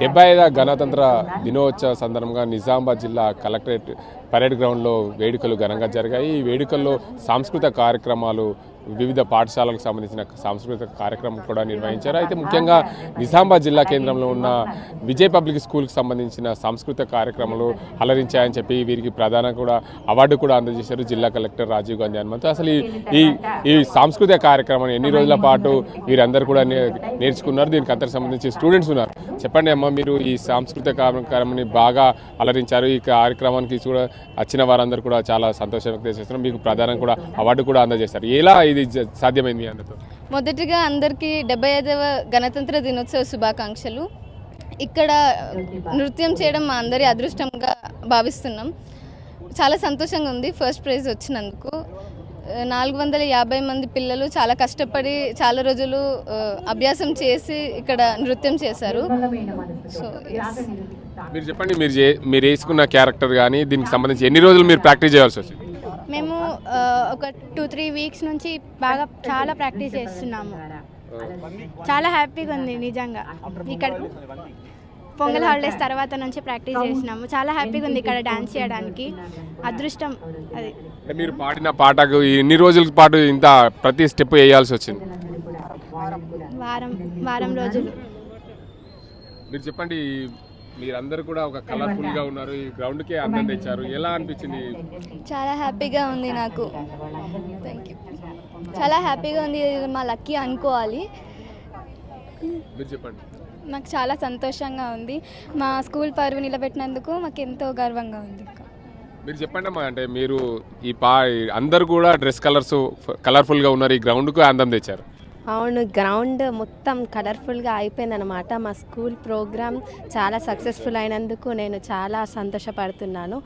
డెబ్బై ఐదవ గణతంత్ర దినోత్సవ సందర్భంగా నిజామాబాద్ జిల్లా కలెక్టరేట్ పరేడ్ గ్రౌండ్లో వేడుకలు ఘనంగా జరిగాయి. ఈ వేడుకల్లో సాంస్కృతిక కార్యక్రమాలు వివిధ పాఠశాలకు సంబంధించిన సాంస్కృతిక కార్యక్రమం కూడా నిర్వహించారు. అయితే ముఖ్యంగా నిజామాబాద్ జిల్లా కేంద్రంలో ఉన్న విజయ్ పబ్లిక్ స్కూల్కి సంబంధించిన సాంస్కృతిక కార్యక్రమాలు అలరించాయని చెప్పి వీరికి ప్రధాన కూడా అవార్డు కూడా అందజేశారు జిల్లా కలెక్టర్ రాజీవ్ గాంధీ హనుమంతు. అసలు ఈ- ఈ సాంస్కృతిక కార్యక్రమం ఎన్ని రోజుల పాటు వీరందరూ కూడా నేర్చుకున్నారు? దీనికి అంతకు సంబంధించి స్టూడెంట్స్ ఉన్నారు. చెప్పండి అమ్మ మీరు ఈ సాంస్కృతిక కార్యక్రమాన్ని బాగా అలరించారు. ఈ కార్యక్రమానికి కూడా వచ్చిన వారందరూ కూడా చాలా సంతోషం వ్యక్తం చేస్తున్నారు. మీకు ప్రధానం కూడా అవార్డు కూడా అందజేశారు. ఎలా ఇది సాధ్యమైంది మీ అందరితో మొదటిగా అందరికీ డెబ్బై ఐదవ గణతంత్ర దినోత్సవ శుభాకాంక్షలు. ఇక్కడ నృత్యం చేయడం మా అందరి అదృష్టంగా భావిస్తున్నాం. చాలా సంతోషంగా ఉంది ఫస్ట్ ప్రైజ్ వచ్చినందుకు. నాలుగు వందల యాభై మంది పిల్లలు చాలా కష్టపడి చాలా రోజులు అభ్యాసం చేసి ఇక్కడ నృత్యం చేశారు. సో. మీరు చెప్పండి మీరు మీరు వేసుకున్న క్యారెక్టర్ కానీ దీనికి సంబంధించి ఎన్ని రోజులు మీరు ప్రాక్టీస్ చేయాల్సి వచ్చింది? ఒక టూ త్రీ వీక్స్ నుంచి బాగా చాలా ప్రాక్టీస్ చేస్తున్నాము. చాలా హ్యాపీగా ఉంది నిజంగా. ఇక్కడ పొంగల్ హాలిడేస్ తర్వాత నుంచి ప్రాక్టీస్ చేసినాము. చాలా హ్యాపీగా ఉంది ఇక్కడ డాన్స్ చేయడానికి. అదృష్టం అది. మీరు పాడిన పాటకు ఎన్ని రోజుల పాటు ఇంత ప్రతి స్టెప్ వేయాల్సి వచ్చింది. వారం వారం రోజులు. మీరు చెప్పండి మీరందరూ కూడా ఒక కలర్ఫుల్గా ఉన్నారు. ఈ గ్రౌండ్ కే అందం తెచ్చారు. ఎలా అనిపించింది? చాలా హ్యాపీగా ఉంది నాకు. థ్యాంక్ యూ చాలా హ్యాపీగా ఉంది. ఇది మా లక్కీ అనుకోవాలి. మీరు చెప్పండి. నాకు చాలా సంతోషంగా ఉంది. మా స్కూల్ పరువు నిలబెట్టినందుకు మాకు ఎంతో గర్వంగా ఉంది. మీరు చెప్పండి అమ్మా అంటే మీరు ఈ పా అందరు కూడా డ్రెస్ కలర్స్ కలర్ఫుల్గా ఉన్నారు. ఈ గ్రౌండ్కు అందం తెచ్చారు. అవును గ్రౌండ్ మొత్తం కలర్ఫుల్గా అయిపోయిందనమాట మా స్కూల్ ప్రోగ్రామ్ చాలా సక్సెస్ఫుల్ అయినందుకు నేను చాలా సంతోషపడుతున్నాను.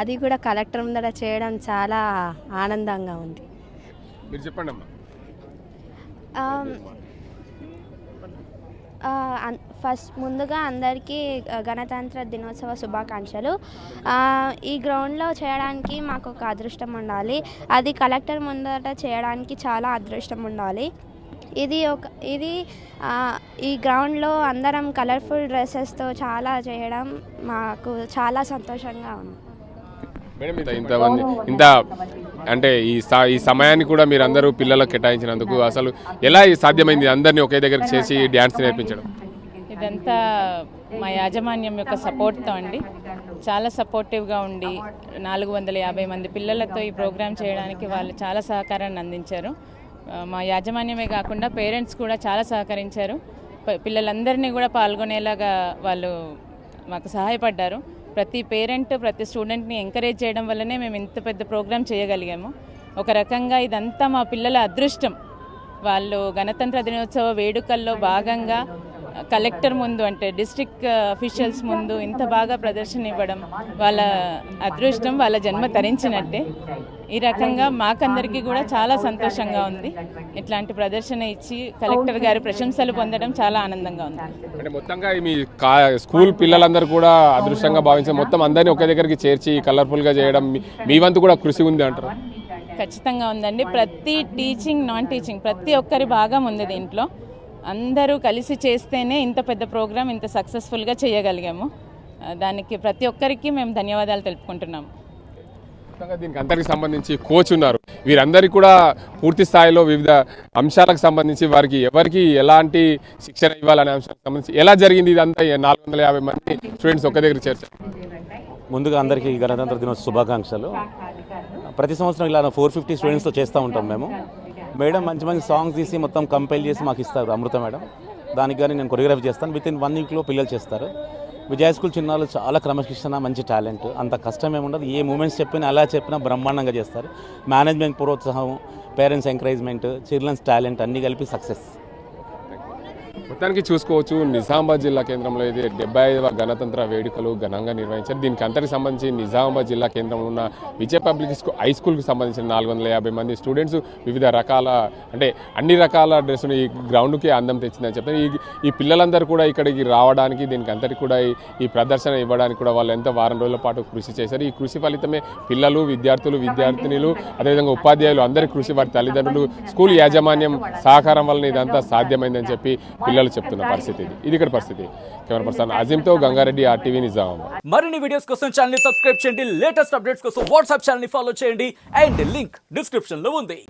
అది కూడా కలెక్టర్ ముందర చేయడం చాలా ఆనందంగా ఉంది. మీరు చెప్పండి ఫస్ట్ ముందుగా అందరికీ గణతంత్ర దినోత్సవ శుభాకాంక్షలు. ఈ గ్రౌండ్లో చేయడానికి మాకు ఒక అదృష్టం ఉండాలి. అది కలెక్టర్ ముందట చేయడానికి చాలా అదృష్టం ఉండాలి. ఇది ఒక ఇది ఆ, ఈ గ్రౌండ్లో అందరం కలర్ఫుల్ డ్రెస్సెస్తో చాలా చేయడం మాకు చాలా సంతోషంగా ఉంది. మేడం ఇంత ఇంతమంది ఇంత అంటే ఈ స- ఈ సమయాన్ని కూడా మీరు అందరూ పిల్లలకు కేటాయించినందుకు అసలు ఎలా సాధ్యమైంది అందరినీ ఒకే దగ్గరికి చేసి డ్యాన్స్ నేర్పించడం? ఇదంతా మా యాజమాన్యం యొక్క సపోర్ట్తో అండి. చాలా సపోర్టివ్గా ఉండి నాలుగు వందల యాభై మంది పిల్లలతో ఈ ప్రోగ్రామ్ చేయడానికి వాళ్ళు చాలా సహకారాన్ని అందించారు. మా యాజమాన్యమే కాకుండా పేరెంట్స్ కూడా చాలా సహకరించారు. పిల్లలందరినీ కూడా పాల్గొనేలాగా వాళ్ళు మాకు సహాయపడ్డారు. ప్రతి పేరెంట్ ప్రతి స్టూడెంట్ని ఎంకరేజ్ చేయడం వల్లనే మేము ఇంత పెద్ద ప్రోగ్రాం చేయగలిగాము. ఒక రకంగా ఇదంతా మా పిల్లల అదృష్టం. వాళ్ళు గణతంత్ర దినోత్సవ వేడుకల్లో భాగంగా కలెక్టర్ ముందు అంటే డిస్ట్రిక్ట్ అఫీషియల్స్ ముందు ఇంత బాగా ప్రదర్శన ఇవ్వడం వాళ్ళ అదృష్టం వాళ్ళ జన్మ తరించినట్టే. ఈ రకంగా మాకందరికీ కూడా చాలా సంతోషంగా ఉంది. ఇట్లాంటి ప్రదర్శన ఇచ్చి కలెక్టర్ గారి ప్రశంసలు పొందడం చాలా ఆనందంగా ఉంది. అంటే మొత్తంగా మీ స్కూల్ పిల్లలందరూ కూడా అదృష్టంగా భావించి మొత్తం అందరినీ ఒకే దగ్గరికి చేర్చి కలర్ఫుల్గా చేయడం మీ- మీ వంతు కూడా కృషి ఉంది అంటారు? ఖచ్చితంగా ఉందండి. ప్రతి టీచింగ్ నాన్ టీచింగ్ ప్రతి ఒక్కరి భాగం ఉంది దీంట్లో. అందరూ కలిసి చేస్తేనే ఇంత పెద్ద ప్రోగ్రామ్ ఇంత సక్సెస్ఫుల్గా చేయగలిగాము. దానికి ప్రతి ఒక్కరికి మేము ధన్యవాదాలు తెలుపుకుంటున్నాము మొత్తంగా దీనికి అందరికి సంబంధించి కోచ్ ఉన్నారు. వీరందరికీ కూడా పూర్తి స్థాయిలో వివిధ అంశాలకు సంబంధించి వారికి ఎవరికి ఎలాంటి శిక్షణ ఇవ్వాలనే అంశాలకు సంబంధించి ఎలా జరిగింది ఇదంతా నాలుగు వందల యాభై మంది స్టూడెంట్స్ ఒకే దగ్గర చేర్చారు. ముందుగా అందరికీ గణతంత్ర దినోత్సవ శుభాకాంక్షలు. ప్రతి సంవత్సరం ఇలా ఫోర్ ఫిఫ్టీ స్టూడెంట్స్తో చేస్తూ ఉంటాం మేము. మేడం మంచి మంచి సాంగ్స్ తీసి మొత్తం కంపైల్ చేసి మాకు ఇస్తారు అమృత మేడం. దానికి కానీ నేను కొరియోగ్రఫీ చేస్తాను. విత్ ఇన్ వన్ వీక్లో పిల్లలు చేస్తారు. విజయ స్కూల్ చిన్నాళ్ళు చాలా క్రమశిక్షణ మంచి టాలెంట్ అంత కష్టం ఏముండదు ఏ మూమెంట్స్ చెప్పినా అలా చెప్పినా బ్రహ్మాండంగా చేస్తారు. మేనేజ్మెంట్ ప్రోత్సాహం పేరెంట్స్ ఎంకరేజ్మెంట్ చిల్డ్రన్స్ టాలెంట్ అన్నీ కలిపి సక్సెస్ మొత్తానికి చూసుకోవచ్చు నిజామాబాద్ జిల్లా కేంద్రంలో అయితే డెబ్బై ఐదవ గణతంత్ర వేడుకలు ఘనంగా నిర్వహించారు. దీనికి అంతటికి సంబంధించి నిజామాబాద్ జిల్లా కేంద్రంలో ఉన్న విజయ పబ్లిక్ స్కూల్ హై స్కూల్కి సంబంధించిన నాలుగు వందల యాభై మంది స్టూడెంట్స్ వివిధ రకాల అంటే అన్ని రకాల డ్రెస్సులు ఈ గ్రౌండ్కి అందం తెచ్చిందని చెప్తారు ఈ ఈ పిల్లలందరూ కూడా ఇక్కడికి రావడానికి దీనికి అంతటి కూడా ఈ- ప్రదర్శన ఇవ్వడానికి కూడా వాళ్ళు ఎంతో వారం రోజుల పాటు కృషి చేశారు. ఈ కృషి ఫలితమే పిల్లలు విద్యార్థులు విద్యార్థినిలు అదేవిధంగా ఉపాధ్యాయులు అందరి కృషి వారి తల్లిదండ్రులు స్కూల్ యాజమాన్యం సహకారం వలన ఇదంతా సాధ్యమైందని చెప్పి పిల్లలు పిల్లలు చెప్తున్న పరిస్థితి ఇది. ఇది ఇక్కడ పరిస్థితి. కెమెరా పర్సన్ అజీంతో గంగారెడ్డి ఆర్టీవీ నిజామాబాద్ మరిన్ని వీడియోస్ కోసం ఛానల్ సబ్స్క్రైబ్ చేయండి. లేటెస్ట్ అప్డేట్స్ కోసం వాట్సాప్ ఛానల్ ఫాలో చేయండి. అండ్ లింక్ డిస్క్రిప్షన్లో ఉంది.